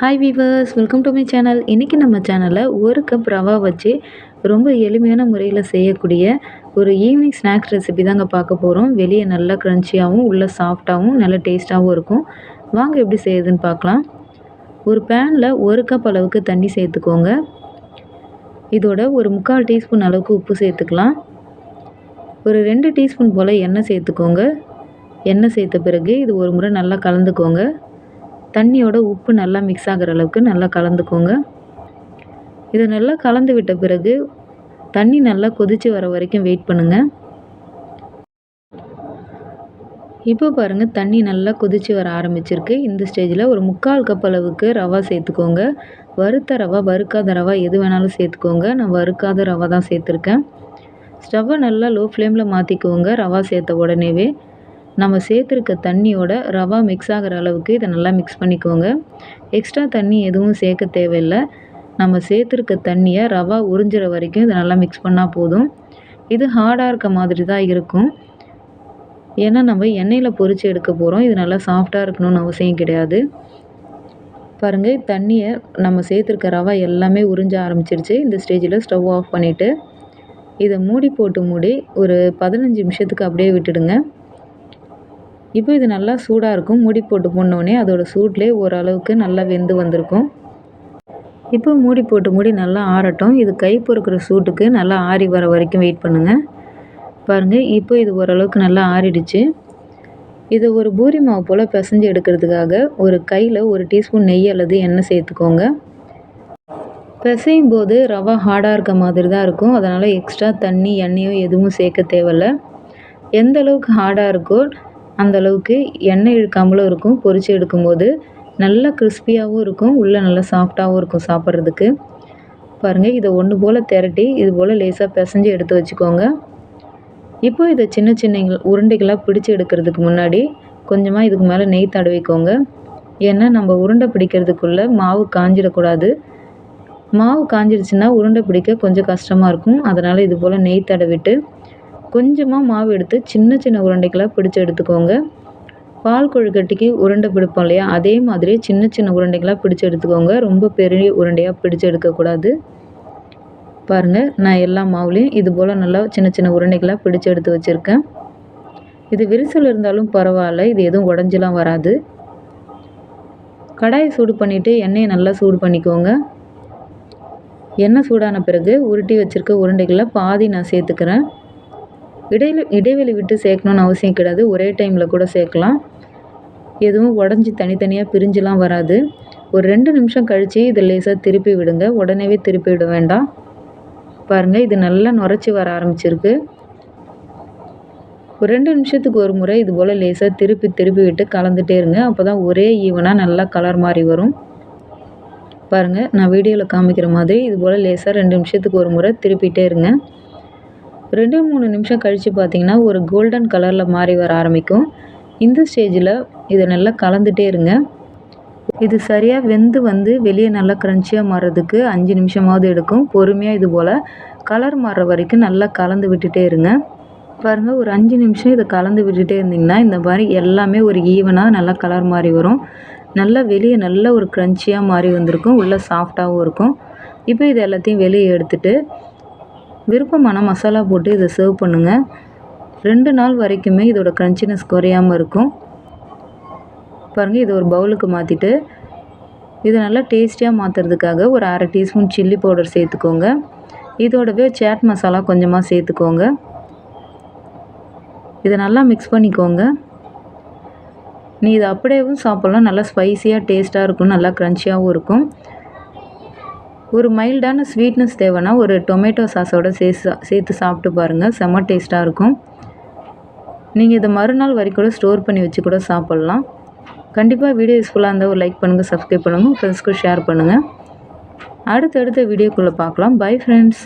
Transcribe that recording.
Hi viewers welcome to my channel இன்றைக்கி நம்ம சேனலில் ஒரு கப் ரவா வச்சு ரொம்ப எளிமையான முறையில் செய்யக்கூடிய ஒரு ஈவினிங் ஸ்நாக்ஸ் ரெசிபி தாங்க பார்க்க போகிறோம் வெளியே நல்லா க்ரன்ச்சியாகவும் உள்ளே சாஃப்டாகவும் நல்ல டேஸ்ட்டாகவும் இருக்கும். வாங்க எப்படி செய்யுதுன்னு பார்க்கலாம். ஒரு பேனில் ஒரு கப் அளவுக்கு தண்ணி சேர்த்துக்கோங்க. இதோட ஒரு முக்கால் டீஸ்பூன் அளவுக்கு உப்பு சேர்த்துக்கலாம். ஒரு ரெண்டு டீஸ்பூன் போல் எண்ணெய் சேர்த்துக்கோங்க. எண்ணெய் சேர்த்த பிறகு இது ஒரு முறை நல்லா கலந்துக்கோங்க. தண்ணியோட உப்பு நல்லா மிக்ஸ் ஆகிற அளவுக்கு நல்லா கலந்துக்கோங்க. இதை நல்லா கலந்து விட்ட பிறகு தண்ணி நல்லா கொதித்து வர வரைக்கும் வெயிட் பண்ணுங்கள் இப்போ பாருங்கள் தண்ணி நல்லா கொதித்து வர ஆரம்பிச்சிருக்கு. இந்த ஸ்டேஜில் ஒரு முக்கால் கப் அளவுக்கு ரவா சேர்த்துக்கோங்க. வறுத்த ரவா வறுக்காத ரவா எது வேணாலும் சேர்த்துக்கோங்க. நான் வறுக்காத ரவா தான் சேர்த்துருக்கேன். ஸ்டவ்வை நல்லா லோ ஃப்ளேமில் மாற்றிக்கோங்க ரவா சேர்த்த உடனேவே. நம்ம சேர்த்துருக்க தண்ணியோட ரவா மிக்ஸ் ஆகிற அளவுக்கு இதை நல்லா மிக்ஸ் பண்ணிக்கோங்க. எக்ஸ்ட்ரா தண்ணி எதுவும் சேர்க்க தேவையில்லை. நம்ம சேர்த்துருக்க தண்ணியை ரவா உறிஞ்சிற வரைக்கும் இதை நல்லா மிக்ஸ் பண்ணால் போதும். இது ஹார்டாக இருக்க மாதிரி தான் இருக்கும். ஏன்னா நம்ம எண்ணெயில் பொறிச்சு எடுக்க போகிறோம் இது நல்லா சாஃப்டாக இருக்கணும்னு அவசியம் கிடையாது. பாருங்கள் தண்ணியை நம்ம சேர்த்துருக்க ரவா எல்லாமே உறிஞ்ச ஆரம்பிச்சிருச்சு. இந்த ஸ்டேஜில் ஸ்டவ் ஆஃப் பண்ணிவிட்டு இதை மூடி போட்டு மூடி ஒரு பதினஞ்சு நிமிஷத்துக்கு அப்படியே விட்டுடுங்க. இப்போ இது நல்லா சூடாக இருக்கும். மூடி போட்டு போனோடனே அதோடய சூட்லேயே ஓரளவுக்கு நல்லா வெந்து வந்திருக்கும். இப்போ மூடி போட்டு மூடி நல்லா ஆறட்டும். இது கை பொறுக்கிற சூட்டுக்கு நல்லா ஆறி வர வரைக்கும் வெயிட் பண்ணுங்கள் பாருங்கள் இப்போ இது ஓரளவுக்கு நல்லா ஆறிடுச்சு. இதை ஒரு பூரி மாவு போல் பிசைஞ்சு எடுக்கிறதுக்காக ஒரு கையில் ஒரு டீஸ்பூன் நெய் அல்லது எண்ணெய் சேர்த்துக்கோங்க. பிசையும் போது ரவா ஹார்டாக இருக்க மாதிரி தான் இருக்கும். அதனால் எக்ஸ்ட்ரா தண்ணி எண்ணெயோ எதுவும் சேர்க்க தேவையில்ல. எந்த அளவுக்கு ஹார்டாக இருக்கோ அந்தளவுக்கு எண்ணெய் இழுக்காமலும் இருக்கும். பொரித்து எடுக்கும்போது நல்லா கிறிஸ்பியாகவும் இருக்கும். உள்ளே நல்லா சாஃப்டாகவும் இருக்கும் சாப்பிட்றதுக்கு. பாருங்கள் இதை ஒன்று போல் திரட்டி இது போல் லேசாக பிசைஞ்சு எடுத்து வச்சுக்கோங்க. இப்போ இதை சின்ன சின்ன உருண்டைகளாக பிடிச்சி எடுக்கிறதுக்கு முன்னாடி கொஞ்சமாக இதுக்கு மேலே நெய் தடவிக்கோங்க. ஏன்னா நம்ம உருண்டை பிடிக்கிறதுக்குள்ளே மாவு காஞ்சிடக்கூடாது. மாவு காஞ்சிடுச்சுன்னா உருண்டை பிடிக்க கொஞ்சம் கஷ்டமாக இருக்கும். அதனால் இது போல் நெய் தடவிட்டு கொஞ்சமாக மாவு எடுத்து சின்ன சின்ன உருண்டைகளாக பிடிச்சி எடுத்துக்கோங்க. பால் கொழுக்கட்டைக்கு உருண்டை பிடிப்போம் இல்லையா? அதே மாதிரி சின்ன சின்ன உருண்டைகளாக பிடிச்சி எடுத்துக்கோங்க. ரொம்ப பெரிய உருண்டையாக பிடிச்சி எடுக்கக்கூடாது. பாருங்கள் நான் எல்லா மாவுலேயும் இது போல் நல்லா சின்ன சின்ன உருண்டைகளாக பிடிச்சி எடுத்து வச்சுருக்கேன். இது விரிசல் இருந்தாலும் பரவாயில்ல இது எதுவும் உடஞ்சிலாம் வராது. கடாயை சூடு பண்ணிவிட்டு எண்ணெயை நல்லா சூடு பண்ணிக்கோங்க. எண்ணெய் சூடான பிறகு உருட்டி வச்சுருக்க உருண்டைகளை பாதி நான் சேர்த்துக்கிறேன். இடையில இடைவெளி விட்டு சேர்க்கணுன்னு அவசியம் கிடையாது. ஒரே டைமில் கூட சேர்க்கலாம். எதுவும் உடஞ்சி தனித்தனியாக பிரிஞ்சுலாம் வராது. ஒரு ரெண்டு நிமிஷம் கழித்து இதை லேசாக திருப்பி விடுங்க. உடனேவே திருப்பி விட வேண்டாம். பாருங்கள் இது நல்லா நுரைச்சி வர ஆரம்பிச்சிருக்கு. ஒரு ரெண்டு நிமிஷத்துக்கு ஒரு முறை இது போல் லேசாக திருப்பி திருப்பி விட்டு கலந்துகிட்டே இருங்க. அப்போ தான் ஒரே ஈவனாக நல்லா கலர் மாதிரி வரும். பாருங்கள் நான் வீடியோவில் காமிக்கிற மாதிரி இது போல் லேசாக ரெண்டு நிமிஷத்துக்கு ஒரு முறை திருப்பிகிட்டே இருங்க. ரெண்டு மூணு நிமிஷம் கழித்து பார்த்தீங்கன்னா ஒரு கோல்டன் கலரில் மாறி வர ஆரம்பிக்கும். இந்த ஸ்டேஜில் இதை நல்லா கலந்துகிட்டே இருங்க. இது சரியாக வெந்து வந்து வெளியே நல்லா க்ரன்ச்சியாக மாறுறதுக்கு அஞ்சு நிமிஷமாவது எடுக்கும். பொறுமையாக இது போல் கலர் மாறுற வரைக்கும் நல்லா கலந்து விட்டுட்டே இருங்க. பாருங்கள் ஒரு அஞ்சு நிமிஷம் இதை கலந்து விட்டுட்டே இருந்திங்கன்னா இந்த மாதிரி எல்லாமே ஒரு ஈவனாக நல்லா கலர் மாறி வரும். நல்லா வெளியே நல்ல ஒரு க்ரன்ச்சியாக மாறி வந்திருக்கும். உள்ளே சாஃப்டாகவும் இருக்கும். இப்போ இது எல்லாத்தையும் வெளியே எடுத்துகிட்டு விருப்பமான மசாலா போட்டு இதை சர்வ் பண்ணுங்கள் ரெண்டு நாள் வரைக்குமே இதோட க்ரன்ச்சினஸ் குறையாமல் இருக்கும். பாருங்கள் இதை ஒரு பவுலுக்கு மாற்றிட்டு இதை நல்லா டேஸ்டியாக மாற்றுறதுக்காக ஒரு அரை டீஸ்பூன் சில்லி பவுடர் சேர்த்துக்கோங்க. இதோடவே சேட் மசாலா கொஞ்சமாக சேர்த்துக்கோங்க. இதை நல்லா மிக்ஸ் பண்ணிக்கோங்க. நீ இதை அப்படியேவும் சாப்பிட்லாம் நல்லா ஸ்பைஸியாக டேஸ்ட்டாக இருக்கும் நல்லா க்ரன்ச்சியாகவும் இருக்கும். ஒரு மைல்டான ஸ்வீட்னஸ் தேவைன்னா ஒரு டொமேட்டோ சாஸோட சேர்த்து சேர்த்து சாப்பிட்டு பாருங்கள் செம்ம டேஸ்ட்டாக இருக்கும். நீங்கள் இதை மறுநாள் வரைக்கும் கூட ஸ்டோர் பண்ணி வச்சு கூட சாப்பிட்லாம். கண்டிப்பாக வீடியோ யூஸ்ஃபுல்லாக இருந்தால் ஒரு லைக் பண்ணுங்கள் சப்ஸ்கிரைப் பண்ணுங்கள் ஃப்ரெண்ட்ஸ்க்கு ஷேர் பண்ணுங்கள் அடுத்தடுத்த வீடியோக்குள்ளே பார்க்கலாம். Bye friends